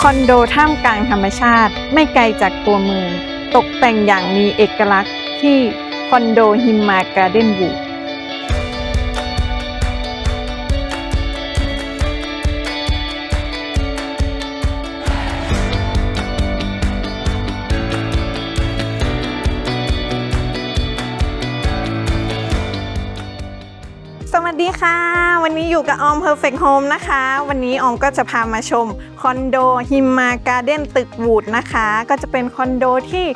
คอนโดท่ามกลางธรรมชาติ ไม่ไกลจากตัวเมือง ตกแต่งอย่างมีเอกลักษณ์ที่คอนโดฮิมมาการ์เด้นวูสวัสดีค่ะ วันนี้อยู่กับออม Perfect Home นะคะ วันนี้ออมก็จะพามาชมคอนโดฮิมมาการ์เด้นตึกวูดนะคะ ก็จะเป็นคอนโดที่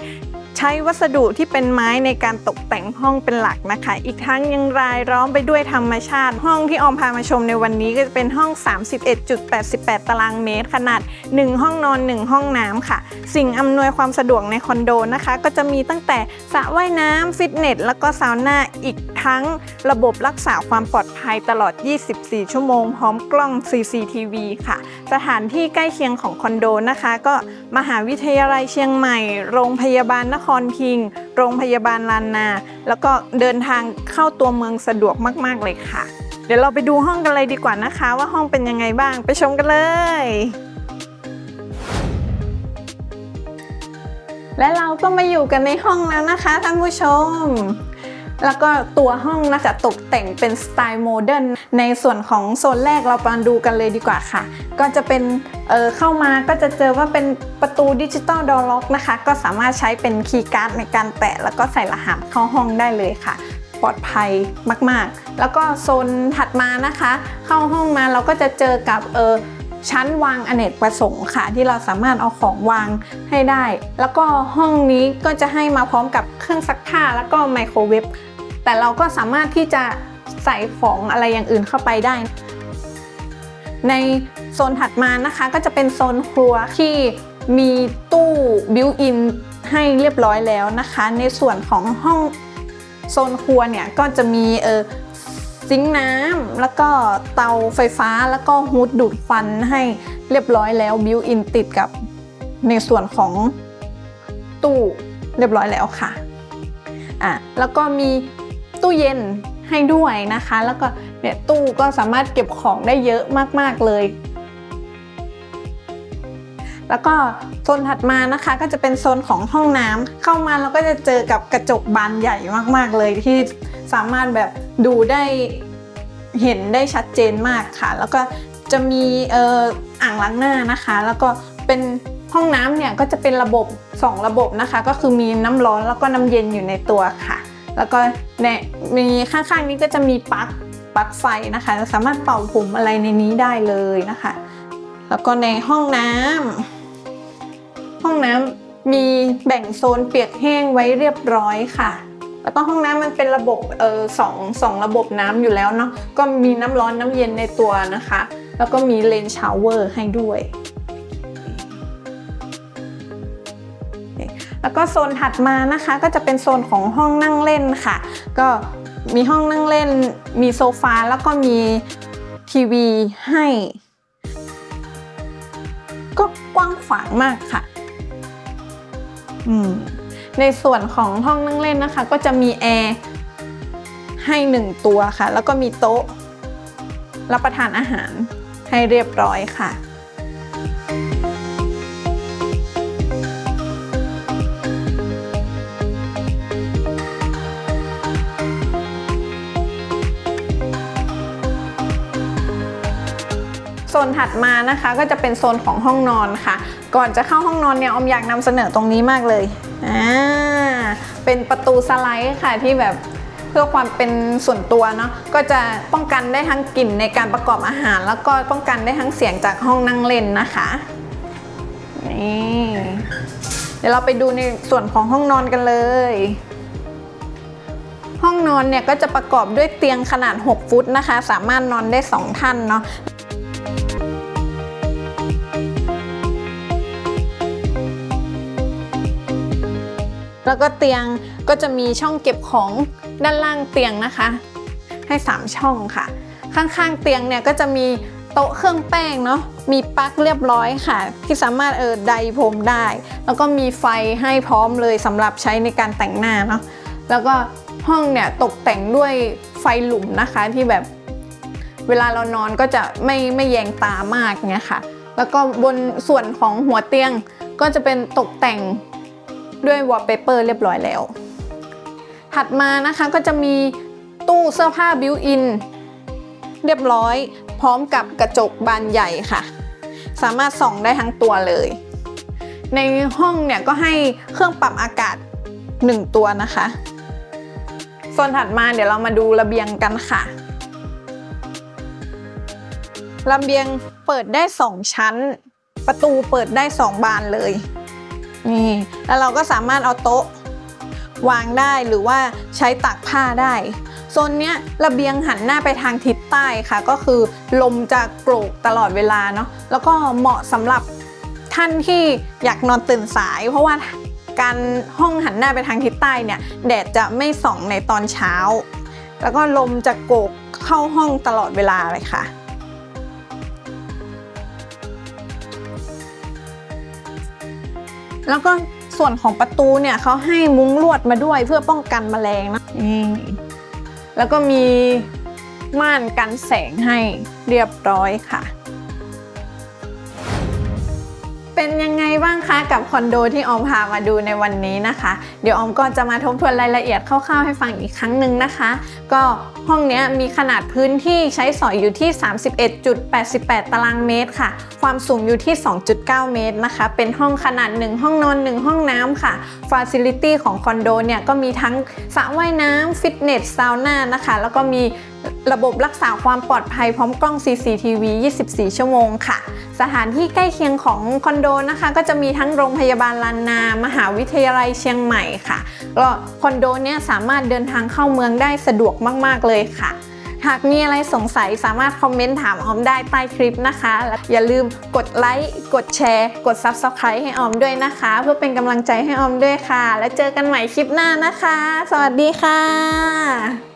ช้วัสดุที่เป็นไม้ในการตกแต่งห้องเป็นหลักนะคะ อีกทั้งยังรายล้อมไปด้วยธรรมชาติ ห้องที่ออมพามาชมในวันนี้ก็จะเป็นห้อง 31.88 ตารางเมตร ขนาด 1 ห้องนอน 1 ห้องน้ำค่ะ สิ่งอำนวยความสะดวกในคอนโดนะคะ ก็จะมีตั้งแต่สระว่ายน้ำฟิตเนส แล้วก็ซาวน่าอีกทั้งระบบรักษาความปลอดภัยตลอด 24 ชั่วโมง พร้อมกล้อง CCTV ค่ะ สถานที่ใกล้เคียงของคอนโดนะคะ ก็มหาวิทยาลัยเชียงใหม่ โรงพยาบาลนครพิง โรงพยาบาลลานนา แล้วก็เดินทางเข้าตัวเมืองสะดวกมาก ๆ เลยค่ะ เดี๋ยวเราไปดูห้องกันเลยดีกว่านะคะ ว่าห้องเป็นยังไงบ้างไปชมกันเลย และเราก็มาอยู่กันในห้องแล้วนะคะท่านผู้ชม แล้วก็ตัวห้องนะจะตกแต่งเป็นสไตล์โมเดิร์นในส่วนของโซนแรกเรามาดูกันเลยดีกว่าค่ะ ก็จะเป็นเเข้ามาก็จะเจอว่าเป็นประตูดิจิตอลดอล็อกนะคะ ก็สามารถใช้เป็นคีย์การ์ดในการแตะ แล้วก็ใส่รหัสเข้าห้องได้เลยค่ะปลอดภัยมากๆ แล้วก็โซนถัดมานะคะ เข้าห้องมาเราก็จะเจอกับเออชั้นวางอเนกประสงค์ค่ะ ที่เราสามารถเอาของวางให้ได้ แล้วก็ห้องนี้ก็จะให้มาพร้อมกับเครื่องซักผ้าแล้วก็ไมโครเวฟ แต่เราก็สามารถที่จะใส่ของอะไรอย่างอื่นเข้าไปได้ ในโซนถัดมานะคะก็จะเป็นโซนครัวที่มีตู้บิวอินให้เรียบร้อยแล้วนะคะ ในส่วนของห้องโซนครัวเนี่ยก็จะมีเออซิงน้ำแล้วก็เตาไฟฟ้าแล้วก็ฮูดดูดควันให้เรียบร้อยแล้วบิวอินติดกับในส่วนของตู้เรียบร้อยแล้วค่ะอะแล้วก็มี ตู้เย็นให้ด้วยนะคะ แล้วก็เนี่ยตู้ก็สามารถเก็บของได้เยอะมาก ๆ เลย แล้วก็โซนถัดมานะคะก็จะเป็นโซนของห้องน้ำเข้ามาเราก็จะเจอกับกระจกบานใหญ่มาก ๆ เลยที่สามารถแบบดูได้เห็นได้ชัดเจนมากค่ะ แล้วก็จะมีเอ่ออ่างล้างหน้านะคะ แล้วก็เป็นห้องน้ำเนี่ยก็จะเป็นระบบสองระบบนะคะ ก็คือมีน้ำร้อนแล้วก็น้ำเย็นอยู่ในตัวค่ะ แล้วก็เนี่ยมีข้างๆนี้ก็จะมีปลั๊กปลั๊กไฟนะคะ สามารถเป่าผมอะไรในนี้ได้เลยนะคะ แล้วก็ในห้องน้ำห้องน้ำมีแบ่งโซนเปียกแห้งไว้เรียบร้อยค่ะ แล้วก็ห้องน้ำมันเป็นระบบเออสองสองระบบน้ำอยู่แล้วเนาะก็มีน้ำร้อนน้ำเย็นในตัวนะคะ แล้วก็มีเลนชาวเวอร์ให้ด้วย แล้วก็โซนถัดมานะคะก็จะเป็นโซนของห้องนั่งเล่นค่ะ ก็มีห้องนั่งเล่น มีโซฟาแล้วก็มีทีวีให้ ก็กว้างขวางมากค่ะในส่วนของห้องนั่งเล่นนะคะ ก็จะมีแอร์ให้หนึ่งตัวค่ะ แล้วก็มีโต๊ะรับประทานอาหารให้เรียบร้อยค่ะ โซนถัดมานะคะก็จะเป็นโซนของห้องนอนค่ะ ก่อนจะเข้าห้องนอนเนี่ยอมอยากนำเสนอตรงนี้มากเลยอ่าเป็นประตูสไลด์ค่ะที่แบบเพื่อความเป็นส่วนตัวเนาะก็จะป้องกันได้ทั้งกลิ่นในการประกอบอาหาร แล้วก็ป้องกันได้ทั้งเสียงจากห้องนั่งเล่นนะคะนี่เดี๋ยวเราไปดูในส่วนของห้องนอนกันเลยห้องนอนเนี่ยก็จะประกอบด้วยเตียงขนาด 6 ฟุตนะคะ สามารถนอนได้ 2 ท่านเนาะ แล้วก็เตียงก็จะมีช่องเก็บของด้านล่างเตียงนะคะ ให้ 3 ช่องค่ะ ข้างๆเตียงเนี่ยก็จะมีโต๊ะเครื่องแป้งเนาะมีปลั๊กเรียบร้อยค่ะ ที่สามารถเออไดผมได้ แล้วก็มีไฟให้พร้อมเลยสำหรับใช้ในการแต่งหน้าเนาะแล้วก็ห้องเนี่ยตกแต่งด้วยไฟหลุมนะคะที่แบบเวลาเรานอนก็จะไม่ไม่แยงตามากเงี้ยค่ะ แล้วก็บนส่วนของหัวเตียงก็จะเป็นตกแต่ง ด้วยวอลเปเปอร์เรียบร้อยแล้ว ถัดมานะคะก็จะมีตู้เสื้อผ้าบิวอินเรียบร้อย พร้อมกับกระจกบานใหญ่ค่ะ สามารถส่องได้ทั้งตัวเลย ในห้องเนี่ยก็ให้เครื่องปรับอากาศ 1 ตัวนะคะโซนถัดมาเดี๋ยวเรามาดูระเบียงกันค่ะระเบียงเปิดได้ 2 ชั้น ประตูเปิดได้ 2 บานเลย นี่แล้วเราก็สามารถเอาโต๊ะวางได้หรือว่าใช้ตากผ้าได้โซนเนี้ยระเบียงหันหน้าไปทางทิศใต้ค่ะ ก็คือลมจะโกรกตลอดเวลาเนาะแล้วก็เหมาะสำหรับท่านที่อยากนอนตื่นสาย เพราะว่าการห้องหันหน้าไปทางทิศใต้เนี่ยแดดจะไม่ส่องในตอนเช้า แล้วก็ลมจะโกกเข้าห้องตลอดเวลาเลยค่ะ แล้วก็ส่วนของประตูเนี่ยเขาให้มุ้งลวดมาด้วยเพื่อป้องกันแมลงนะนี่แล้วก็มีม่านกันแสงให้เรียบร้อยค่ะ เป็นยังไงบ้างคะกับคอนโดที่ออมพามาดูในวันนี้นะคะ เดี๋ยวออมก็จะมาทบทวนรายละเอียดคร่าวๆให้ฟังอีกครั้งหนึ่งนะคะ ก็ห้องนี้มีขนาดพื้นที่ใช้สอยอยู่ที่ 31.88 ตารางเมตรค่ะ ความสูงอยู่ที่ 2.9 เมตรนะคะ เป็นห้องขนาด 1 ห้องนอน 1 ห้องน้ำค่ะฟ a ซิลิตี้ของคอนโดเนี่ยก็มีทั้งสระว่ายน้ำฟิตเนสซาวน่านะคะ แล้วก็มี ระบบรักษาความปลอดภัยพร้อมกล้อง CCTV 24 ชั่วโมงค่ะ สถานที่ใกล้เคียงของคอนโดนะคะ ก็จะมีทั้งโรงพยาบาลลานนา มหาวิทยาลัยเชียงใหม่ค่ะก็คอนโดเนี่ยสามารถเดินทางเข้าเมืองได้สะดวกมาก ๆ เลยค่ะ หากมีอะไรสงสัยสามารถคอมเมนต์ถามออมได้ใต้คลิปนะคะและอย่าลืมกดไลค์ กดแชร์ กด Subscribe ให้ออมด้วยนะคะ เพื่อเป็นกำลังใจให้ออมด้วยค่ะ แล้วเจอกันใหม่คลิปหน้านะคะ สวัสดีค่ะ